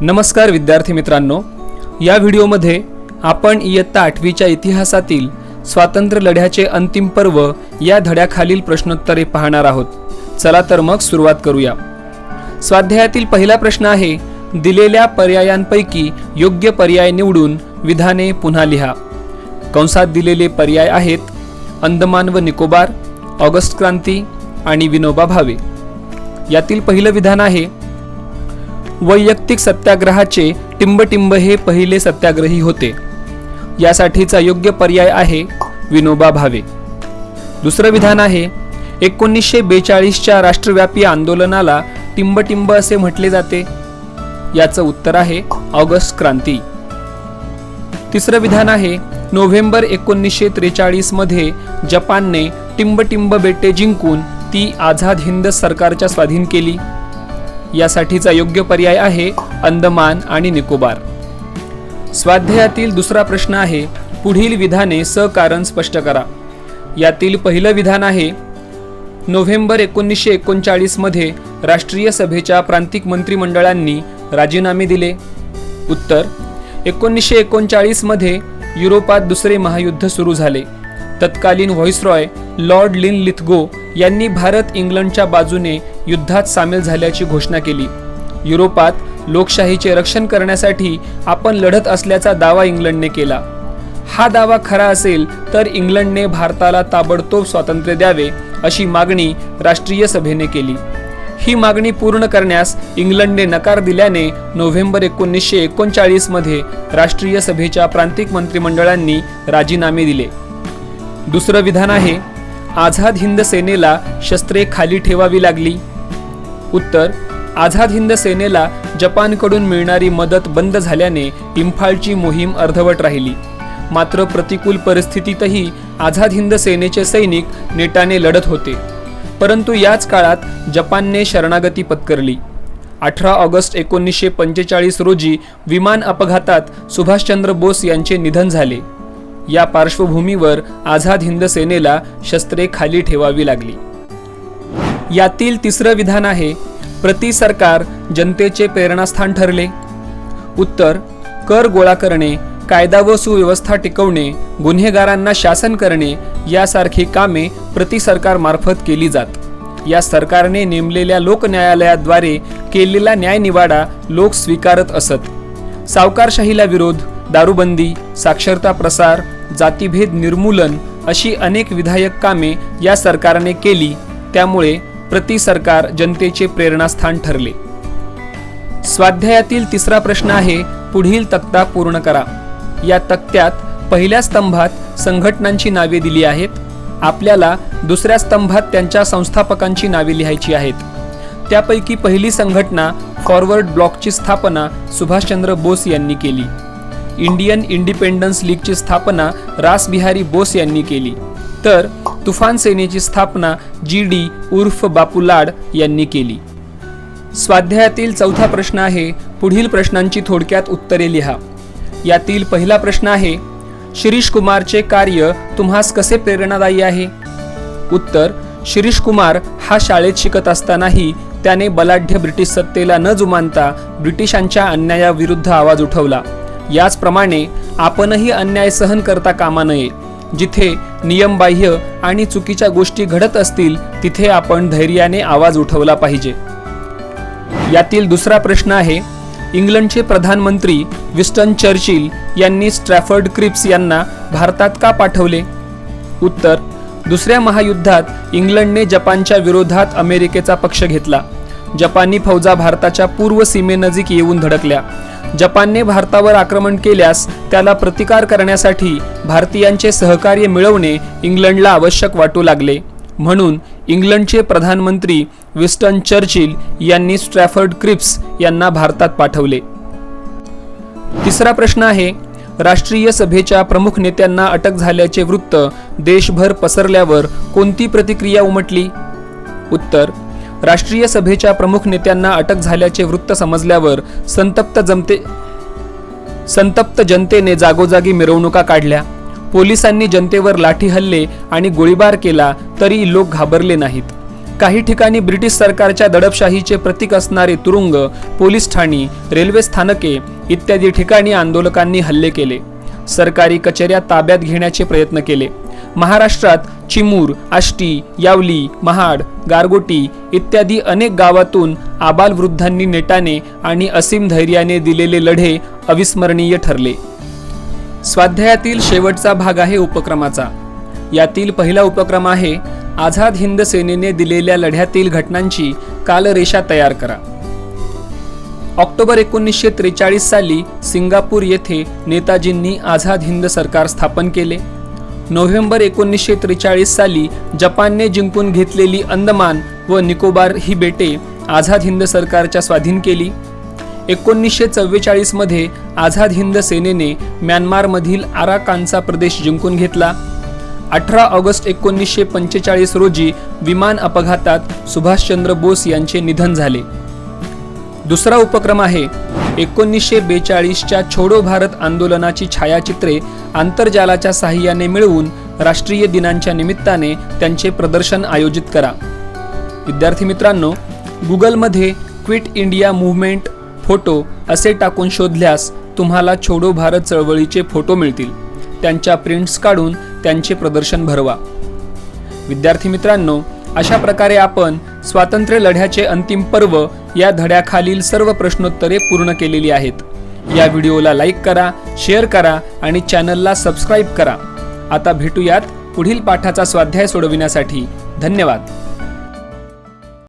नमस्कार विद्यार्थी मित्रांनो. या व्हिडिओमध्ये आपण इयत्ता आठवीच्या इतिहासातील स्वातंत्र्य लढ्याचे अंतिम पर्व या धड्याखालील प्रश्नोत्तरे पाहणार आहोत. चला तर मग सुरुवात करूया. स्वाध्यायातील पहिला प्रश्न आहे दिलेल्या पर्यायांपैकी योग्य पर्याय निवडून विधाने पुन्हा लिहा. कंसात दिलेले पर्याय आहेत अंदमान व निकोबार ऑगस्ट क्रांती आणि विनोबा भावे. यातील पहिलं विधान आहे वैयक्तिक सत्याग्रहाचे टिंबटिंब हे पहिले सत्याग्रही होते. यासाठीचा योग्य पर्याय आहे विनोबा भावे. दुसरं विधान आहे एकोणीसशे बेचाळीसच्या राष्ट्रव्यापी आंदोलनाला टिंबटिंब असे म्हटले जाते. याचं उत्तर आहे ऑगस्ट क्रांती. तिसरं विधान आहे नोव्हेंबर एकोणीसशे त्रेचाळीसमध्ये जपानने टिंबटिंब बेटे जिंकून ती आझाद हिंद सरकारच्या स्वाधीन केली. यासाठीचा योग्य पर्याय आहे अंदमान आणि निकोबार. स्वाध्यायातील दुसरा प्रश्न आहे पुढील विधाने सकारण स्पष्ट करा. यातील पहिलं विधान आहे नोव्हेंबर एकोणीसशे एकोणचाळीसमध्ये राष्ट्रीय सभेच्या प्रांतिक मंत्रिमंडळांनी राजीनामे दिले. उत्तर एकोणीसशे एकोणचाळीसमध्ये युरोपात दुसरे महायुद्ध सुरू झाले. तत्कालीन व्हॉइसरॉय लॉर्ड लिन लिथगो यांनी भारत इंग्लंडच्या बाजूने युद्धात सामील झाल्याची घोषणा केली. युरोपात लोकशाहीचे रक्षण करण्यासाठी आपण लढत असल्याचा दावा इंग्लंडने केला. हा दावा खरा असेल तर इंग्लंडने भारताला ताबडतोब स्वातंत्र्य द्यावे अशी मागणी राष्ट्रीय सभेने केली. ही मागणी पूर्ण करण्यास इंग्लंडने नकार दिल्याने नोव्हेंबर एकोणीसशे एकोणचाळीसमध्ये राष्ट्रीय सभेच्या प्रांतिक मंत्रिमंडळांनी राजीनामे दिले. दुसरं विधान आहे आझाद हिंद सेनेला शस्त्रे खाली ठेवावी लागली. उत्तर आझाद हिंद सेनेला जपानकडून मिळणारी मदत बंद झाल्याने इम्फाळची मोहीम अर्धवट राहिली. मात्र प्रतिकूल परिस्थितीतही आझाद हिंद सेनेचे सैनिक नेटाने लढत होते. परंतु याच काळात जपानने शरणागती पत्करली. अठरा ऑगस्ट एकोणीसशे पंचेचाळीस रोजी विमान अपघातात सुभाषचंद्र बोस यांचे निधन झाले. या पार्श्वभूमीवर आझाद हिंद सेनेला शस्त्रे खाली ठेवावी लागली. यातील तिसरं विधान आहे प्रति सरकार जनतेचे प्रेरणास्थान ठरले. उत्तर कर गोळा करणे कायदा व सुव्यवस्था टिकवणे गुन्हेगारांना शासन करणे यासारखी कामे प्रति सरकारमार्फत केली जात. या सरकारने नेमलेल्या लोकन्यायालयाद्वारे केलेला न्यायनिवाडा लोक स्वीकारत असत. सावकारशाहीला विरोध दारूबंदी साक्षरता प्रसार जातीभेद निर्मूलन अशी अनेक विधायक कामे या सरकारने केली त्यामुळे प्रति सरकार जनतेचे प्रेरणास्थान ठरले. स्वाध्यायातील तिसरा प्रश्न आहे पुढील तक्ता पूर्ण करा. या तक्त्यात पहिल्या स्तंभात संघटनांची नावे दिली आहेत आपल्याला दुसऱ्या स्तंभात त्यांच्या संस्थापकांची नावे लिहायची आहेत. त्यापैकी पहिली संघटना फॉरवर्ड ब्लॉकची स्थापना सुभाषचंद्र बोस यांनी केली. इंडियन इंडिपेंडन्स लीगची स्थापना रासबिहारी बोस यांनी केली. तर तुफान सेनेची स्थापना जी डी उर्फ बापू लाड यांनी केली. स्वाध्यायातील चौथा प्रश्न आहे पुढील प्रश्नांची थोडक्यात उत्तरे लिहा. यातील पहिला प्रश्न आहे शिरीष कुमारचे कार्य तुम्हास कसे प्रेरणादायी आहे? उत्तर शिरीष कुमार हा शाळेत शिकत असतानाही त्याने बलाढ्य ब्रिटिश सत्तेला न जुमानता ब्रिटिशांच्या अन्यायाविरुद्ध आवाज उठवला. याचप्रमाणे आपणही अन्याय सहन करता कामा नये. जिथे नियमबाह्य आणि चुकीच्या गोष्टी घडत असतील तिथे आपण धैर्याने आवाज उठवला पाहिजे. यातील दुसरा प्रश्न आहे इंग्लंडचे प्रधानमंत्री विस्टन चर्चिल यांनी स्ट्रॅफर्ड क्रिप्स यांना भारतात का पाठवले? उत्तर दुसऱ्या महायुद्धात इंग्लंडने जपानच्या विरोधात अमेरिकेचा पक्ष घेतला. जपानी फौजा भारताच्या पूर्व सीमेनजीक येऊन धडकल्या. जपानने भारतावर आक्रमण केल्यास त्याला प्रतिकार करण्यासाठी भारतीयांचे सहकार्य मिळवणे इंग्लंडला आवश्यक वाटू लागले. म्हणून इंग्लंडचे प्रधानमंत्री विस्टन चर्चिल यांनी स्ट्रॅफर्ड क्रिप्स यांना भारतात पाठवले. तिसरा प्रश्न आहे राष्ट्रीय सभेच्या प्रमुख नेत्यांना अटक झाल्याचे वृत्त देशभर पसरल्यावर कोणती प्रतिक्रिया उमटली? उत्तर राष्ट्रीय सभेच्या प्रमुख नेत्यांना अटक झाल्याचे वृत्त समजल्यावर संतप्त जमते संतप्त जनतेने जागोजागी मिरवणुका काढल्या. पोलिसांनी जनतेवर लाठी हल्ले आणि गोळीबार केला तरी लोक घाबरले नाहीत. काही ठिकाणी ब्रिटिश सरकारच्या दडपशाहीचे प्रतीक असणारे तुरुंग पोलीस ठाणी रेल्वे स्थानके इत्यादी ठिकाणी आंदोलकांनी हल्ले केले. सरकारी कचेऱ्या ताब्यात घेण्याचे प्रयत्न केले. महाराष्ट्रात चिमूर आष्टी यावली महाड गारगोटी इत्यादी अनेक गावातून आबालवृद्धांनी नेटाने आणि असीम धैर्याने दिलेले लढे अविस्मरणीय ठरले. स्वाध्यायातील शेवटचा भाग आहे उपक्रमाचा. यातील पहिला उपक्रम आहे आझाद हिंद सेनेने दिलेल्या लढ्यातील घटनांची कालरेषा तयार करा. ऑक्टोबर एकोणीसशे त्रेचाळीस साली सिंगापूर येथे नेताजींनी आझाद हिंद सरकार स्थापन केले. नोव्हेंबर एकोणीसशे त्रेचाळीस साली जपानने जिंकून घेतलेली अंदमान व निकोबार ही बेटे आझाद हिंद सरकारच्या स्वाधीन केली. एकोणीसशे चव्वेचाळीसमध्ये आझाद हिंद सेनेने म्यानमारमधील आराकानचा प्रदेश जिंकून घेतला. अठरा ऑगस्ट एकोणीसशे पंचेचाळीस रोजी विमान अपघातात सुभाषचंद्र बोस यांचे निधन झाले. दुसरा उपक्रम आहे. एकोणीसशे बेचाळीसच्या छोडो भारत आंदोलनाची छायाचित्रे आंतरजालाच्या सहाय्याने मिळवून राष्ट्रीय दिनांच्या निमित्ताने त्यांचे प्रदर्शन आयोजित करा. विद्यार्थी मित्रांनो गुगलमध्ये क्विट इंडिया मूवमेंट फोटो असे टाकून शोधल्यास तुम्हाला छोडो भारत चळवळीचे फोटो मिळतील. त्यांच्या प्रिंट्स काढून त्यांचे प्रदर्शन भरवा. विद्यार्थी मित्रांनो अशा प्रकारे आपण स्वातंत्र्य लढ्याचे अंतिम पर्व या धड्याखालील सर्व प्रश्नोत्तरे पूर्ण केलेली आहेत. या व्हिडिओला लाईक करा शेअर करा आणि चॅनलला सबस्क्राईब करा. आता भेटूयात पुढील पाठाचा स्वाध्याय सोडविण्यासाठी. धन्यवाद.